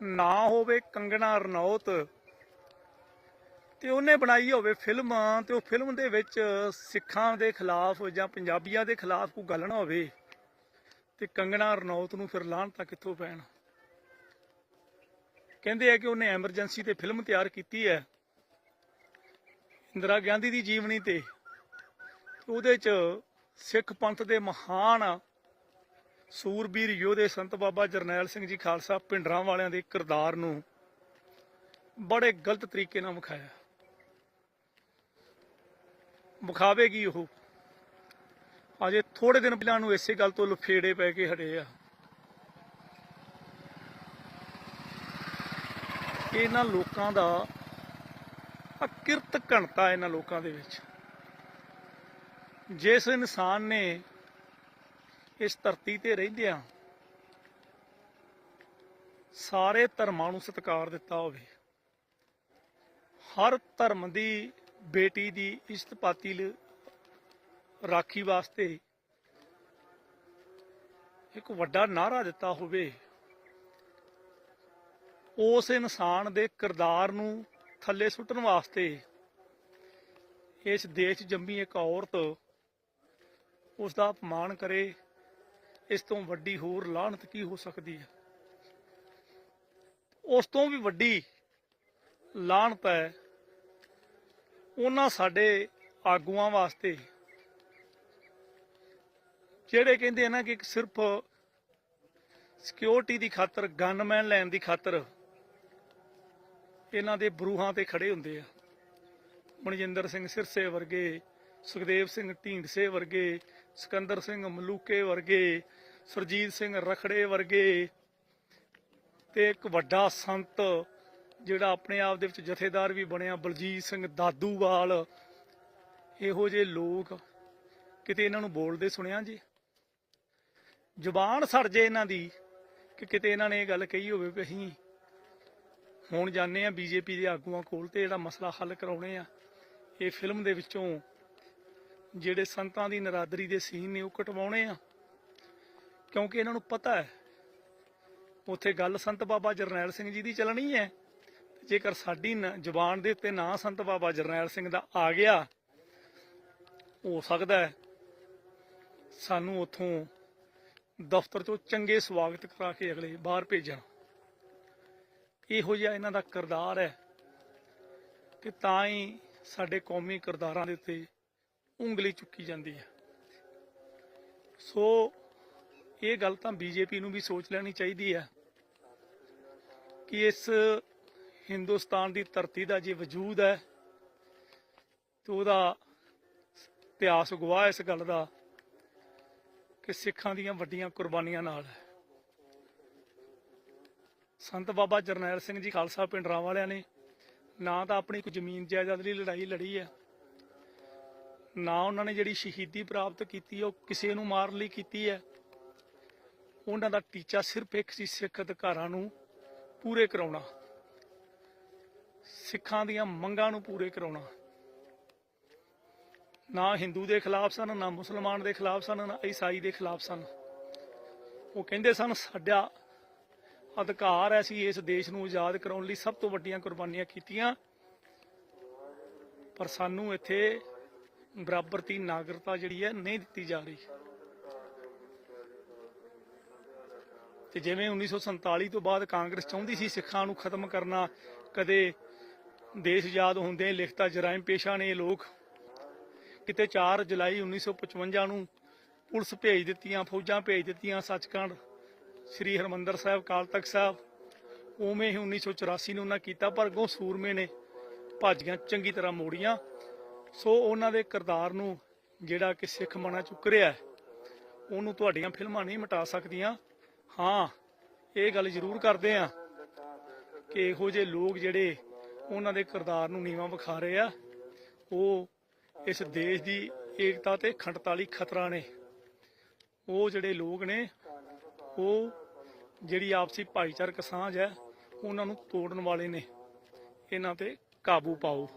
ਨਾ ਹੋਵੇ ਕੰਗਣਾ ਰਣੌਤ, ਤੇ ਉਹਨੇ ਬਣਾਈ ਹੋਵੇ ਫਿਲਮ, ਤੇ ਉਹ ਫਿਲਮ ਦੇ ਵਿੱਚ ਸਿੱਖਾਂ ਦੇ ਖਿਲਾਫ ਜਾਂ ਪੰਜਾਬੀਆਂ ਦੇ ਖਿਲਾਫ ਕੋਈ ਗੱਲ ਨਾ ਹੋਵੇ, ਤੇ ਕੰਗਣਾ ਰਣੌਤ ਨੂੰ ਫਿਰ ਲਾਹਣਤਾ ਕਿੱਥੋਂ ਪੈਣ? ਕਹਿੰਦੇ ਆ ਕਿ ਉਹਨੇ ਐਮਰਜੈਂਸੀ ਤੇ ਫਿਲਮ ਤਿਆਰ ਕੀਤੀ ਹੈ, ਇੰਦਰਾ ਗਾਂਧੀ ਦੀ ਜੀਵਨੀ ਤੇ, ਉਹਦੇ ਚ ਸਿੱਖ ਪੰਥ ਦੇ ਮਹਾਨ ਸੂਰਬੀਰ ਯੋਧੇ ਸੰਤ ਬਾਬਾ ਜਰਨੈਲ ਸਿੰਘ ਜੀ ਖਾਲਸਾ ਪਿੰਡਰਾਂ ਵਾਲਿਆਂ ਦੇ ਕਿਰਦਾਰ ਨੂੰ ਬੜੇ ਗਲਤ ਤਰੀਕੇ ਨਾਲ ਵਿਖਾਇਆ। ਵਿਖਾਵੇਗੀ ਉਹ। ਅਜੇ ਥੋੜੇ ਦਿਨ ਪਹਿਲਾਂ ਨੂੰ ਇਸੇ ਗੱਲ ਤੋਂ ਲਫੇੜੇ ਪੈ ਕੇ ਹਟੇ ਆ। ਇਹਨਾਂ ਲੋਕਾਂ ਦਾ ਅਕਿਰਤ ਘਣਤਾ ਇਹਨਾਂ ਲੋਕਾਂ ਦੇ ਵਿੱਚ। ਜਿਸ ਇਨਸਾਨ ਨੇ ਇਸ ਧਰਤੀ ਤੇ ਰਹਿੰਦਿਆਂ ਸਾਰੇ ਧਰਮਾਂ ਨੂੰ ਸਤਿਕਾਰ ਦਿੱਤਾ ਹੋਵੇ। ਹਰ ਧਰਮ ਦੀ ਬੇਟੀ ਦੀ ਇੱਜ਼ਤ ਪਾਤੀ ਰਾਖੀ ਵਾਸਤੇ ਇੱਕ ਵੱਡਾ ਨਾਰਾ ਦਿੱਤਾ ਹੋਵੇ। ਉਸ ਇਨਸਾਨ ਦੇ ਕਿਰਦਾਰ ਨੂੰ ਥੱਲੇ ਸੁੱਟਣ ਵਾਸਤੇ ਇਸ ਦੇਸ਼ ਜੰਮੀ ਇੱਕ ਔਰਤ ਉਸ ਦਾ ਅਪਮਾਨ ਕਰੇ। ਇਸ ਤੋਂ ਵੱਡੀ ਹੋਰ ਲਾਹਨਤ ਕੀ ਹੋ ਸਕਦੀ ਹੈ? ਉਸ ਤੋਂ ਵੀ ਵੱਡੀ ਲਾਹਨਤ ਹੈ ਉਹਨਾਂ ਸਾਡੇ ਆਗੂਆਂ ਵਾਸਤੇ, ਜਿਹੜੇ ਕਹਿੰਦੇ ਨਾ ਕਿ ਸਿਰਫ ਸਿਕਿਉਰਿਟੀ ਦੀ ਖਾਤਰ ਗਨਮੈਨ ਲੈਣ ਦੀ ਖਾਤਰ ਇਹਨਾਂ ਦੇ ਬਰੂਹਾਂ ਤੇ ਖੜੇ ਹੁੰਦੇ ਆ। ਮਨਜਿੰਦਰ ਸਿੰਘ ਸਿਰਸੇ ਵਰਗੇ, ਸੁਖਦੇਵ ਸਿੰਘ ਢੀਂਡਸੇ ਵਰਗੇ ਸਿਕੰਦਰ ਸਿੰਘ ਮਲੂਕੇ ਵਰਗੇ, ਸੁਰਜੀਤ ਸਿੰਘ ਰਖੜੇ ਵਰਗੇ ਤੇ ਇੱਕ ਵੱਡਾ ਸੰਤ ਜਿਹੜਾ ਆਪਣੇ ਆਪ ਦੇ ਵਿੱਚ ਜਥੇਦਾਰ ਵੀ ਬਣਿਆ, ਬਲਜੀਤ ਸਿੰਘ ਦਾਦੂਵਾਲ। ਇਹੋ ਜਿਹੇ ਲੋਕ ਕਿਤੇ ਇਹਨਾਂ ਨੂੰ ਬੋਲਦੇ ਸੁਣਿਆ ਜੀ? ਜ਼ੁਬਾਨ ਸੜ ਜੇ ਇਹਨਾਂ ਦੀ ਕਿ ਕਿਤੇ ਇਹਨਾਂ ਨੇ ਇਹ ਗੱਲ ਕਹੀ ਹੋਵੇ ਵੀ ਅਸੀਂ ਹੁਣ ਜਾਣੇ ਆ ਬੀਜੇਪੀ ਦੇ ਆਗੂਆਂ ਕੋਲ ਤੇ ਜਿਹੜਾ ਮਸਲਾ ਹੱਲ ਕਰਾਉਣੇ ਆ, ਇਹ ਫਿਲਮ ਦੇ ਵਿੱਚੋਂ ਜਿਹੜੇ ਸੰਤਾਂ ਦੀ ਨਰਾਦਰੀ ਦੇ ਸੀਨ ਨੇ ਉਹ ਕਟਵਾਉਣੇ ਆ। ਕਿਉਂਕਿ ਇਹਨਾਂ ਨੂੰ ਪਤਾ ਹੈ, ਉੱਥੇ ਗੱਲ ਸੰਤ ਬਾਬਾ ਜਰਨੈਲ ਸਿੰਘ ਜੀ ਦੀ ਚੱਲਣੀ ਹੈ। ਜੇਕਰ ਸਾਡੀ ਨ- ਜ਼ੁਬਾਨ ਦੇ ਉੱਤੇ ਨਾਂ ਸੰਤ ਬਾਬਾ ਜਰਨੈਲ ਸਿੰਘ ਦਾ ਆ ਗਿਆ, ਹੋ ਸਕਦਾ ਹੈ ਸਾਨੂੰ ਉੱਥੋਂ ਦਫ਼ਤਰ ਤੋਂ ਚੰਗੇ ਸਵਾਗਤ ਕਰਾ ਕੇ ਅਗਲੇ ਬਾਹਰ ਭੇਜਣ। ਇਹੋ ਜਿਹਾ ਇਹਨਾਂ ਦਾ ਕਿਰਦਾਰ ਹੈ ਕਿ ਤਾਂ ਹੀ ਸਾਡੇ ਕੌਮੀ ਕਿਰਦਾਰਾਂ ਦੇ ਉੱਤੇ ਉਂਗਲੀ ਚੁੱਕੀ ਜਾਂਦੀ ਹੈ। ਸੋ ਇਹ ਗੱਲ ਤਾਂ ਬੀਜੇਪੀ ਨੂੰ ਵੀ ਸੋਚ ਲੈਣੀ ਚਾਹੀਦੀ ਹੈ ਕਿ ਇਸ ਹਿੰਦੁਸਤਾਨ ਦੀ ਧਰਤੀ ਦਾ ਜੇ ਵਜੂਦ ਹੈ ਤੇ ਉਹਦਾ ਇਤਿਹਾਸ ਗਵਾਹ ਇਸ ਗੱਲ ਦਾ ਕਿ ਸਿੱਖਾਂ ਦੀਆਂ ਵੱਡੀਆਂ ਕੁਰਬਾਨੀਆਂ ਨਾਲ ਹੈ। ਸੰਤ ਬਾਬਾ ਜਰਨੈਲ ਸਿੰਘ ਜੀ ਖਾਲਸਾ ਪਿੰਡਰਾਂ ਵਾਲਿਆਂ ਨੇ ਨਾ ਤਾਂ ਆਪਣੀ ਕੋਈ ਜ਼ਮੀਨ ਜਾਇਦਾਦ ਲਈ ਲੜਾਈ ਲੜੀ ਹੈ ਨਾ ਉਹਨਾਂ ਨੇ ਜਿਹੜੀ ਸ਼ਹੀਦੀ ਪ੍ਰਾਪਤ ਕੀਤੀ, ਉਹ ਕਿਸੇ ਨੂੰ ਮਾਰਨ ਲਈ ਕੀਤੀ ਹੈ। ਉਹਨਾਂ ਦਾ ਟੀਚਾ ਸਿਰਫ ਇੱਕ ਸੀ, ਸਿੱਖ ਅਧਿਕਾਰਾਂ ਨੂੰ ਪੂਰੇ ਕਰਾਉਣਾ। ਸਿੱਖਾਂ ਦੀਆਂ ਮੰਗਾਂ ਨੂੰ ਪੂਰੇ ਕਰਾਉਣਾ। ਨਾ ਹਿੰਦੂ ਦੇ ਖਿਲਾਫ ਸਨ, ਨਾ ਮੁਸਲਮਾਨ ਦੇ ਖਿਲਾਫ ਸਨ, ਨਾ ਈਸਾਈ ਦੇ ਖਿਲਾਫ ਸਨ। ਉਹ ਕਹਿੰਦੇ ਸਨ, ਸਾਡਾ ਅਧਿਕਾਰ ਹੈ, ਅਸੀਂ ਇਸ ਦੇਸ਼ ਨੂੰ ਆਜ਼ਾਦ ਕਰਾਉਣ ਲਈ ਸਭ ਤੋਂ ਵੱਡੀਆਂ ਕੁਰਬਾਨੀਆਂ ਕੀਤੀਆਂ। ਪਰ ਸਾਨੂੰ ਇੱਥੇ ਬਰਾਬਰ ਦੀ ਨਾਗਰਿਕਤਾ ਜਿਹੜੀ ਹੈ ਨਹੀਂ ਦਿੱਤੀ ਜਾ ਰਹੀ। ਤੇ ਜਿਵੇਂ 1947 ਤੋਂ ਬਾਅਦ ਕਾਂਗਰਸ ਚਾਹੁੰਦੀ ਸੀ ਸਿੱਖਾਂ ਨੂੰ ਖਤਮ ਕਰਨਾ, ਕਦੇ ਦੇਸ਼ ਆਜ਼ਾਦ ਹੁੰਦੇ ਲਿਖਤਾ ਜਰਾਇਮ ਪੇਸ਼ਾ ਨੇ ਲੋਕ। ਕਿਤੇ 4 ਜੁਲਾਈ 1955 ਨੂੰ ਪੁਲਿਸ ਭੇਜ ਦਿੱਤੀਆਂ, ਫੌਜਾਂ ਭੇਜ ਦਿੱਤੀਆਂ ਸੱਚਖੰਡ, ਸ੍ਰੀ ਹਰਮੰਦਰ ਸਾਹਿਬ ਕਾਲ ਤਖਤ ਸਾਹਿਬ। ਉਵੇਂ ਹੀ 1984 ਨੂੰ ਉਹਨਾਂ ਕੀਤਾ, ਪਰ ਗੋ ਸੂਰਮੇ ਨੇ ਭਾਜੀਆਂ ਚੰਗੀ ਤਰ੍ਹਾਂ ਮੋੜੀਆਂ। ਸੋ ਉਹਨਾਂ ਦੇ ਕਿਰਦਾਰ ਨੂੰ ਜਿਹੜਾ ਕਿ ਸਿੱਖ ਮਨਾ ਚੁੱਕ ਰਿਹਾ ਹੈ, ਉਹਨੂੰ ਤੁਹਾਡੀਆਂ ਫਿਲਮਾਂ ਨਹੀਂ ਮਿਟਾ ਸਕਦੀਆਂ। ਹਾਂ, ਇਹ ਗੱਲ ਜ਼ਰੂਰ ਕਰਦੇ ਆ ਕਿ ਇਹੋ ਜਿਹੇ ਲੋਕ ਜਿਹੜੇ ਉਹਨਾਂ ਦੇ ਕਿਰਦਾਰ ਨੂੰ ਨੀਵਾਂ ਵਿਖਾ ਰਹੇ ਆ, ਉਹ ਇਸ ਦੇਸ਼ ਦੀ ਏਕਤਾ ਤੇ ਅਖੰਡਤਾ ਲਈ ਖਤਰਾ ਨੇ। ਉਹ ਜਿਹੜੇ ਲੋਕ ਨੇ, ਉਹ ਜਿਹੜੀ ਆਪਸੀ ਭਾਈਚਾਰਕ ਸਾਂਝ ਹੈ, ਉਹਨਾਂ ਨੂੰ ਤੋੜਨ ਵਾਲੇ ਨੇ। ਇਹਨਾਂ ਤੇ ਕਾਬੂ ਪਾਓ।